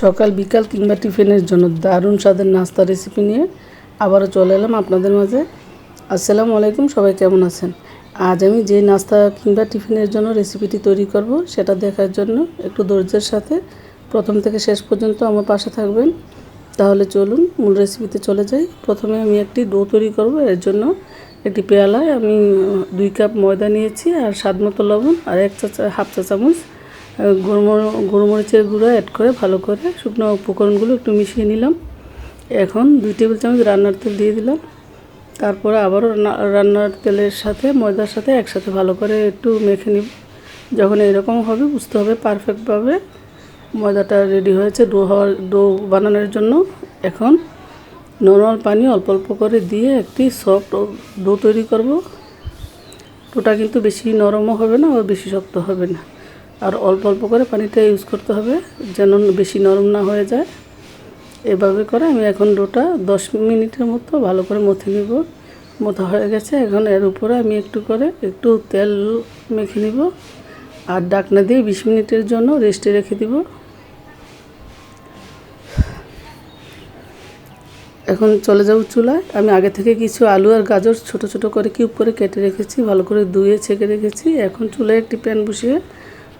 সকাল, বিকাল কিংবা টিফিনের জন্য দারুণ স্বাদের নাস্তা রেসিপি নিয়ে আবারও চলে এলাম আপনাদের মাঝে। আসসালামু আলাইকুম, সবাই কেমন আছেন? আজ আমি যে নাস্তা কিংবা টিফিনের জন্য রেসিপিটি তৈরি করব, সেটা দেখার জন্য একটু ধৈর্যের সাথে প্রথম থেকে শেষ পর্যন্ত আমার পাশে থাকবেন। তাহলে চলুন, মূল রেসিপিতে চলে যাই। প্রথমে আমি একটি ডো তৈরি করব, এর জন্য একটি পেয়ালায় আমি দুই কাপ ময়দা নিয়েছি আর স্বাদ মতো লবণ আর এক চা হাফ চা চামচ গোলমর, গোলমরিচের গুঁড়ো অ্যাড করে ভালো করে শুকনো উপকরণগুলো একটু মিশিয়ে নিলাম। এখন দুই টেবিল চামচ রান্নার তেল দিয়ে দিলাম। তারপরে আবারও রান্নার তেলের সাথে, ময়দার সাথে একসাথে ভালো করে একটু মেখে নিব। যখন এরকম হবে, বুঝতে হবে পারফেক্টভাবে ময়দাটা রেডি হয়েছে ডো হওয়ার ডো বানানোর জন্য। এখন নর্মাল পানি অল্প অল্প করে দিয়ে একটি সফট ডো তৈরি করব। ডোটা কিন্তু বেশি নরমও হবে না আর বেশি শক্ত হবে না। আর অল্প অল্প করে পানিটা ইউজ করতে হবে, যেন বেশি নরম না হয়ে যায়। এভাবে করে আমি এখন ডোটা দশ মিনিটের মতো ভালো করে মথে নিব। মথা হয়ে গেছে, এখন এর উপরে আমি একটু করে একটু তেল মেখে নিব। আর ডাকনা দিয়ে বিশ মিনিটের জন্য রেস্টে রেখে দিব। এখন চলে যাব চুলায়। আমি আগে থেকে কিছু আলু আর গাজর ছোট ছোট করে কিউব করে কেটে রেখেছি, ভালো করে ধুয়ে ছেঁকে রেখেছি। এখন চুলায় একটি প্যান বসিয়ে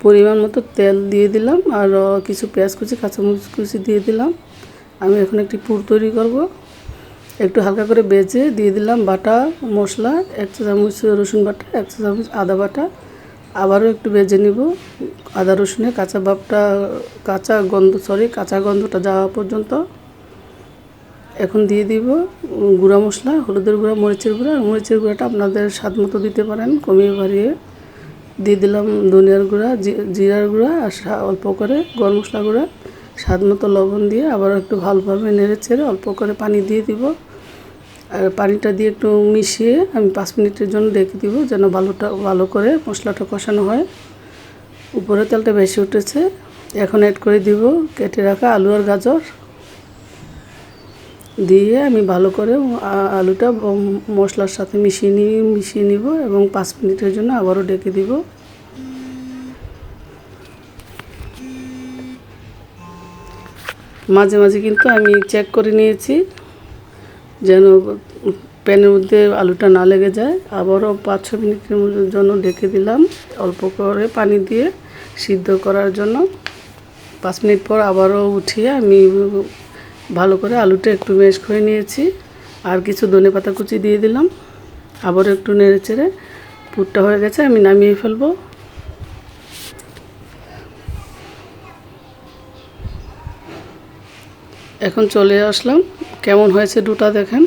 পরিমাণ মতো তেল দিয়ে দিলাম আর কিছু পেঁয়াজ কুচি, কাঁচামরিচ কুচি দিয়ে দিলাম। আমি এখন একটি পুর তৈরি করব। একটু হালকা করে বেজে দিয়ে দিলাম বাটা, মশলা, এক চা চামচ রসুন বাটা, এক চা চামচ আদা বাটা। আবারও একটু বেজে নিব। আদা রসুনের কাঁচা ভাবটা, কাঁচা গন্ধ সরি কাঁচা গন্ধটা যাওয়া পর্যন্ত। এখন দিয়ে দিব গুঁড়া মশলা, হলুদের গুঁড়া, মরিচের গুঁড়া। মরিচের গুঁড়াটা আপনাদের স্বাদ মতো দিতে পারেন, কমিয়ে বাড়িয়ে। দিয়ে দিলাম ধনিয়ার গুঁড়া জিরার গুঁড়া আর অল্প করে গরম মশলা গুঁড়া। স্বাদ মতো লবণ দিয়ে আবার একটু ভালোভাবে নেড়ে ছেড়ে অল্প করে পানি দিয়ে দিব। আর পানিটা দিয়ে একটু মিশিয়ে আমি পাঁচ মিনিটের জন্য রেখে দিব যেন ভালোটা, ভালো করে মশলাটা কষানো হয়। উপরে তেলটা বেশি উঠেছে। এখন অ্যাড করে দিব কেটে রাখা আলু আর গাজর। দিয়ে আমি ভালো করে আলুটা মশলার সাথে মিশিয়ে নিয়ে মিশিয়ে নিব এবং পাঁচ মিনিটের জন্য আবারও ডেকে দিব। মাঝে মাঝে কিন্তু আমি চেক করে নিয়েছি যেন প্যানের মধ্যে আলুটা না লেগে যায়। আবারও পাঁচ, ছ মিনিটের জন্য ডেকে দিলাম অল্প করে পানি দিয়ে সিদ্ধ করার জন্য। পাঁচ মিনিট পর আবারও উঠিয়ে আমি ভালো করে আলুটা একটু ম্যাশ করে নিয়েছি। আর কিছু ধনে পাতা কুচি দিয়ে দিলাম। আবারও একটু নেড়ে চেড়ে পুরটা হয়ে গেছে, আমি নামিয়ে ফেলব। এখন চলে আসলাম। কেমন হয়েছে দুটা দেখেন।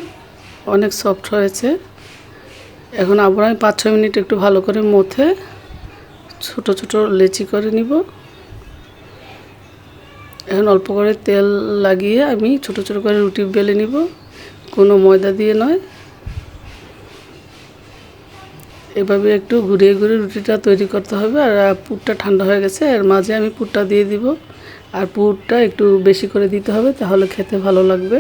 অনেক সফট হয়েছে। এখন আবার আমি পাঁচ ছ মিনিট একটু ভালো করে মথে ছোট ছোট লেচি করে নিব। এখন অল্প করে তেল লাগিয়ে আমি ছোট ছোট করে রুটি বেলে নিব। কোনো ময়দা দিয়ে নয়। এভাবে একটু ঘুরিয়ে ঘুরিয়ে রুটিটা তৈরি করতে হবে। আর পুরটা ঠান্ডা হয়ে গেছে। এর মাঝে আমি পুরটা দিয়ে দিব। আর পুরটা একটু বেশি করে দিতে হবে, তাহলে খেতে ভালো লাগবে।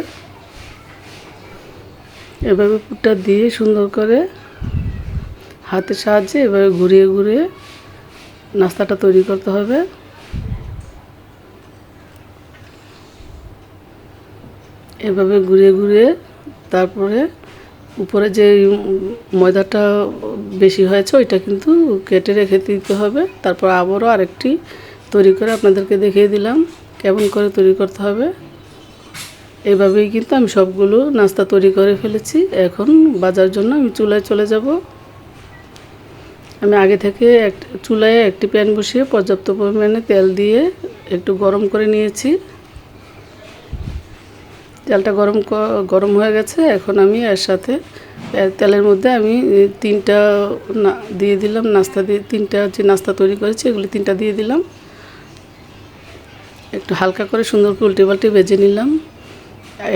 এভাবে পুরটা দিয়ে সুন্দর করে হাতের সাহায্যে এভাবে ঘুরিয়ে ঘুরিয়ে নাস্তাটা তৈরি করতে হবে। এভাবে ঘুরিয়ে ঘুরিয়ে তারপরে উপরে যে ময়দাটা বেশি হয়েছে, ওইটা কিন্তু কেটে রেখে দিতে হবে। তারপর আবারও আরেকটি তৈরি করে আপনাদেরকে দেখিয়ে দিলাম কেমন করে তৈরি করতে হবে। এভাবেই কিন্তু আমি সবগুলো নাস্তা তৈরি করে ফেলেছি। এখন বাজার জন্য আমি চুলায় চলে যাব। আমি আগে থেকে এক চুলায় একটি প্যান বসিয়ে পর্যাপ্ত পরিমাণে তেল দিয়ে একটু গরম করে নিয়েছি। তেলটা গরম গরম হয়ে গেছে। এখন আমি এর সাথে তেলের মধ্যে আমি তিনটা দিয়ে দিলাম নাস্তা দিয়ে, তিনটা যে নাস্তা তৈরি করেছি, এগুলি তিনটা দিয়ে দিলাম। একটু হালকা করে সুন্দর করে উল্টে পাল্টে বেজে নিলাম।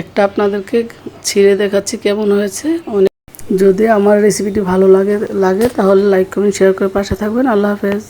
একটা আপনাদেরকে ছিঁড়ে দেখাচ্ছি কেমন হয়েছে। অনেক যদি আমার রেসিপিটি ভালো লাগে লাগে তাহলে লাইক কমেন্ট শেয়ার করে পাশে থাকবেন। আল্লাহ হাফেজ।